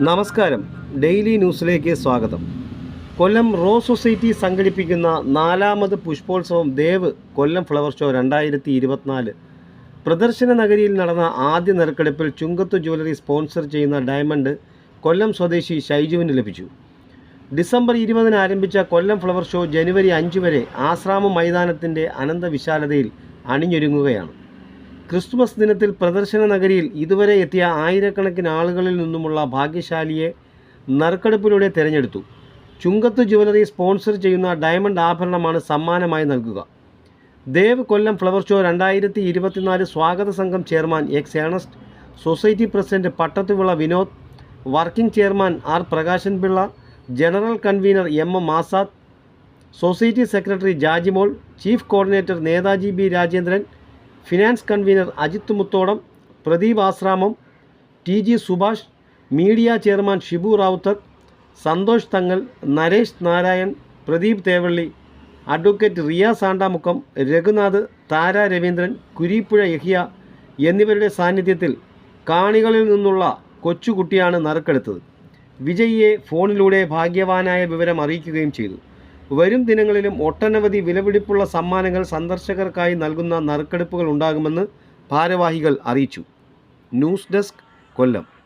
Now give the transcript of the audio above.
നമസ്കാരം. ഡെയിലി ന്യൂസിലേക്ക് സ്വാഗതം. കൊല്ലം റോ സൊസൈറ്റി സംഘടിപ്പിക്കുന്ന നാലാമത് പുഷ്പോത്സവം ദേവ് കൊല്ലം ഫ്ലവർ ഷോ രണ്ടായിരത്തി ഇരുപത്തിനാല് പ്രദർശന നഗരിയിൽ നടന്ന ആദ്യ നറുക്കെടുപ്പിൽ ചുങ്കത്ത് ജ്വല്ലറി സ്പോൺസർ ചെയ്യുന്ന ഡയമണ്ട് കൊല്ലം സ്വദേശി ഷൈജുവിന് ലഭിച്ചു. ഡിസംബർ ഇരുപതിന് ആരംഭിച്ച കൊല്ലം ഫ്ലവർ ഷോ ജനുവരി അഞ്ച് വരെ ആശ്രാമ മൈതാനത്തിന്റെ അനന്തവിശാലതയിൽ അണിഞ്ഞൊരുങ്ങുകയാണ്. ക്രിസ്തുമസ് ദിനത്തിൽ പ്രദർശന നഗരിയിൽ ഇതുവരെ എത്തിയ ആയിരക്കണക്കിന് ആളുകളിൽ നിന്നുമുള്ള ഭാഗ്യശാലിയെ നറുക്കെടുപ്പിലൂടെ തിരഞ്ഞെടുത്തു. ചുങ്കത്ത് ജുവലറി സ്പോൺസർ ചെയ്യുന്ന ഡയമണ്ട് ആഭരണമാണ് സമ്മാനമായി നൽകുക. ദേവ് കൊല്ലം ഫ്ലവർ ഷോ രണ്ടായിരത്തി ഇരുപത്തിനാല് സ്വാഗത സംഘം chairman ex Ernest society president Pattathuvila Vinod working chairman R Prakashan Pillai general convener M M Azad society secretary Jajimol chief coordinator Netaji B Rajendran finance convener Ajith Muthodam Pradeep Ashramam T G Subhash media chairman Shibu Rawther Santhosh Thangal Naresh Narayan Pradeep Thevally advocate Riya Sandamukkam Raghunath Thara Raveendran Kureeppuzha Yahiya എന്നിവരുടെ സാന്നിധ്യത്തിൽ കാണികളിൽ നിന്നുള്ള കൊച്ചുകുട്ടിയാണ് നറുക്കെടുത്തത്. വിജയിയെ ഫോണിലൂടെ ഭാഗ്യവാനായ വിവരം അറിയിക്കുകയും ചെയ്തു. വരും ദിനങ്ങളിലും ഒട്ടനവധി വിലപിടിപ്പുള്ള സമ്മാനങ്ങൾ സന്ദർശകർക്കായി നൽകുന്ന നറുക്കെടുപ്പുകൾ ഉണ്ടാകുമെന്ന് ഭാരവാഹികൾ അറിയിച്ചു. News desk Kollam.